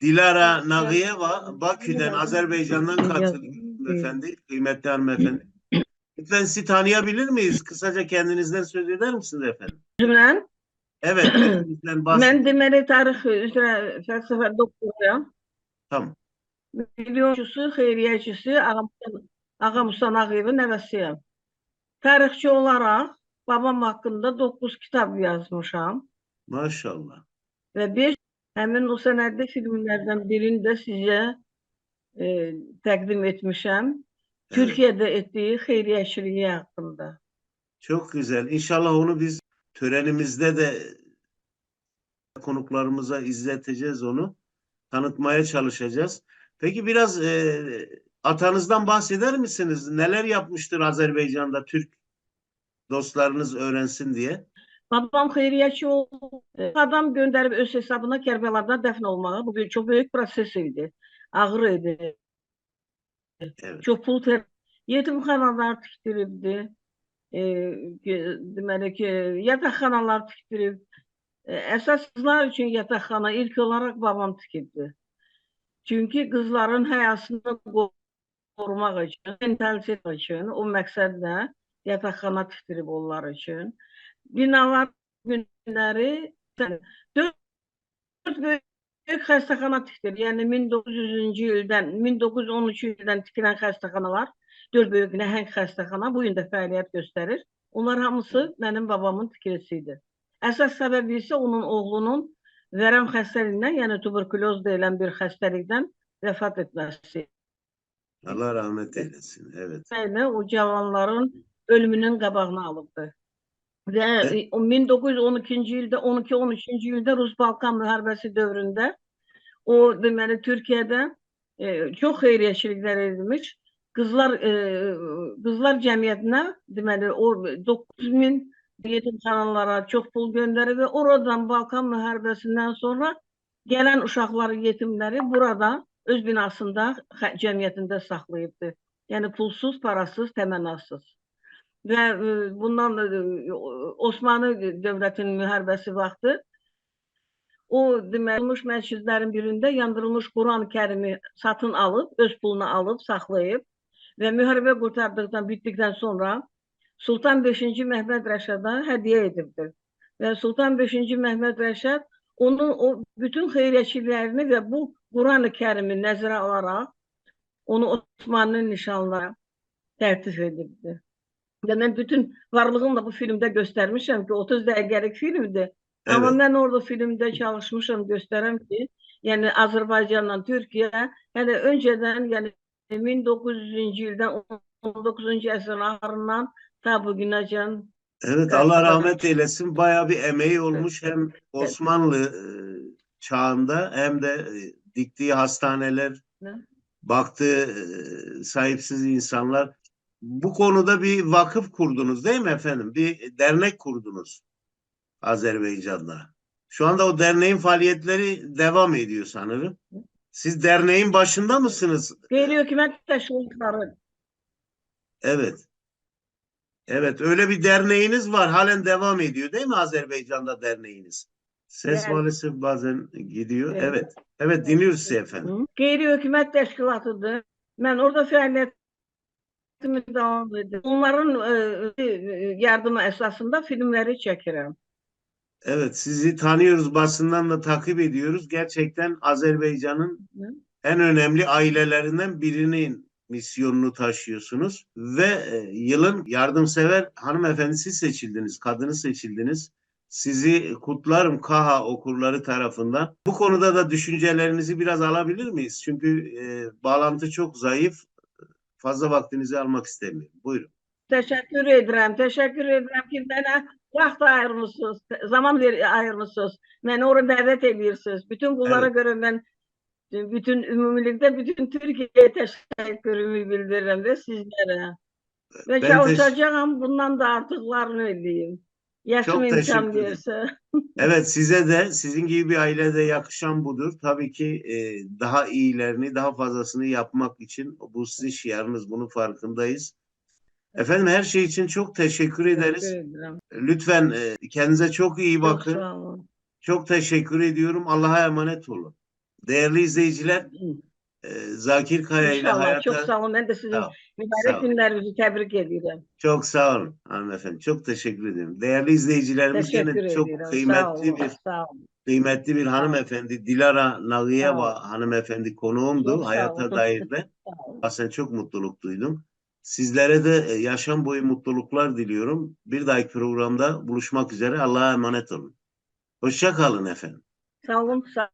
Dilara Nagıyeva Bakü'den, Azerbaycan'dan katılıyor efendi, kıymetli hanımefendi. Lütfen sizi tanıyabilir miyiz? Kısaca kendinizden söz eder misiniz efendim? Üzümlə Evet, kendinizden bahsedin. mən deməli tarix üzrə fəlsəfə doktoruyam. Tamam. Milyonçusu, xeyriyyəçisi Ağa Musa- Nağıyevin nəvəsiyəm. Tarixçi olaraq babam haqqında 9 kitab yazmışam Maşallah. və 5 həmin o sənədli filmlərdən birini də sizə e, təqdim etmişəm. Evet, Türkiyədə etdiyi xeyriyyəçiliyi haqqında. çok güzel. İnşallah onu biz törenimizde de konuklarımıza izleteceğiz onu. Tanıtmaya çalışacağız. Peki biraz e, atanızdan bahseder misiniz? Neler yapmıştır Azerbaycan'da Türk dostlarınız öğrensin diye? Babam xeyriyyəçi oldu. Adam göndərib öz hesabına Kərbəlada dəfn olmağa. Bu bir çox böyük proses idi. Ağır idi. Evet. Çox pul tər yetimxanalar tikdiribdi. E, deməli ki, yataqxanalar tikdirib. E, əsas qızlar üçün yataqxana ilk olaraq babam tikibdi. Çünki qızların həyasını qo- qorumaq üçün, mentalitet üçün, o məqsədlə yataqxana tikdirib onlar üçün. Binalar günləri dörd böyük, böyük xəstəxana tikdir. Yəni 1900-cü ildən, 1913-cü ildən tikilən xəstəxanalar, dörd böyük nəhəng xəstəxana bu gün də fəaliyyət göstərir. Onlar hamısı mənim babamın tikilisi idi. Əsas səbəbi isə onun oğlunun vərəm xəstəliyindən, yəni tuberkuloz deyilən bir xəstəlikdən vəfat etməsi. Allah rahmet eylesin. Evet. ilə o cavanların ölümünün qabağını alıbdı. Və Evet. o 1912-ci ildə, 12-13-cü ildə Rus-Balkan müharibəsi dövründə o deməli Türkiyədə e, çox xeyriyyəçiliklər edilmiş. Qızlar e, qızlar cəmiyyətinə deməli o 9000 yetimxanalara çox pul göndərib və oradan Balkan müharibəsindən sonra gələn uşaqları, yetimləri burada öz binasında cəmiyyətində saxlayıbdı. Yəni pulsuz, parasız, təmənnasız. Və e, bundan e, Osmanlı dövlətinin müharibəsi vaxtı o deməli məscidlərin birində yandırılmış Quran-Kərimi satın alıb, öz puluna alıb, saxlayıb və müharibə qurtardıqdan, bitdikdən sonra Sultan 5-ci Məhməd Rəşada hədiyyə edibdir. Və Sultan 5-ci Məhməd Rəşad onun o bütün xeyriyyəçiliklərini və bu Quran-ı Kərimi nəzərə alaraq onu Osmanlı nişanlara tərtib edibdir. Və mən bütün varlığımla bu filmdə göstərmişəm ki, 30 dəqiqəlik filmdir. Amma Evet. mən orada filmdə çalışmışam göstərəm ki, yəni Azərbaycanla Türkiyə, yəni öncədən, yəni 1900-cü ildən 19-cu əsrin axırından ta bu günəcən Evet Allah rahmet eylesin. Bayağı bir emeği olmuş hem Osmanlı e, çağında hem de e, diktiği hastaneler, Ne? baktığı e, sahipsiz insanlar. Bu konuda bir vakıf kurdunuz değil mi efendim? Bir dernek kurdunuz Azerbaycan'da. Şu anda o derneğin faaliyetleri devam ediyor sanırım. Siz derneğin başında mısınız? qeyri-hökumət təşkilatları Evet. Evet, öyle bir derneğiniz var. Halen devam ediyor değil mi Azerbaycan'da derneğiniz? Ses Evet. maalesef bazen gidiyor. Evet. Evet. Evet, dinliyoruz sizi efendim. Hı. Qeyri-hökumət təşkilatıdır. Mən orada fəaliyyətimi davam edirəm. Onların e, e, yardımı əsasında filmləri çəkirəm. Evet, sizi tanıyoruz, basından da takip ediyoruz. Gerçekten Azerbaycan'ın en önemli ailelerinden birinin misyonunu taşıyorsunuz ve e, yılın yardımsever hanımefendisi seçildiniz, kadını seçildiniz. Sizi kutlarım KAHA okurları tarafından. Bu konuda da düşüncelerinizi biraz alabilir miyiz? Çünkü e, bağlantı çok zayıf. Fazla vaktinizi almak istemiyorum. Buyurun. Təşəkkür edirəm. Təşəkkür edirəm ki, mənə vaxt ayırmısınız, zaman ver ayırmısınız. Məni ora dəvət edirsiniz. Bütün bunlara Evet. görə mən bütün ümumilikdə bütün Türkiyəyə təşəkkürümü bildirirəm və sizlərə. Və Ben çalışacağam bundan da artıqlarını edeyim. Yaşım Çok teşekkür imkan versə. Evet size de sizin gibi bir ailede yakışan budur. Tabii ki e, daha iyilerini, daha fazlasını yapmak için bu sizin şiarınız, bunun farkındayız. Efendim her şey için çok teşekkür ederiz. Edirəm. Lütfen e, kendinize çok iyi bakın. olun. Çok teşekkür ediyorum. Allah'a emanet olun. Değerli izleyiciler, e, Zakir Kaya ile hayata Çok sağ olun. Ben de sizin mübarek günlerinizi tebrik ediyorum. çok sağ olun hanımefendi. Çok teşekkür ederim. Değerli izleyicilerimiz Teşekkür gene çok ediyorum. Kıymetli olun. bir olun. kıymetli bir hanımefendi Dilara Nagıyeva Sağ hanımefendi konuğumdu Çok hayata olun. dair de. Olun. Aslında çok mutluluk duydum. Sizlere de e, yaşam boyu mutluluklar diliyorum. Bir dahaki programda buluşmak üzere. Allah'a emanet olun. Hoşça kalın efendim. Sağ olun. Sağ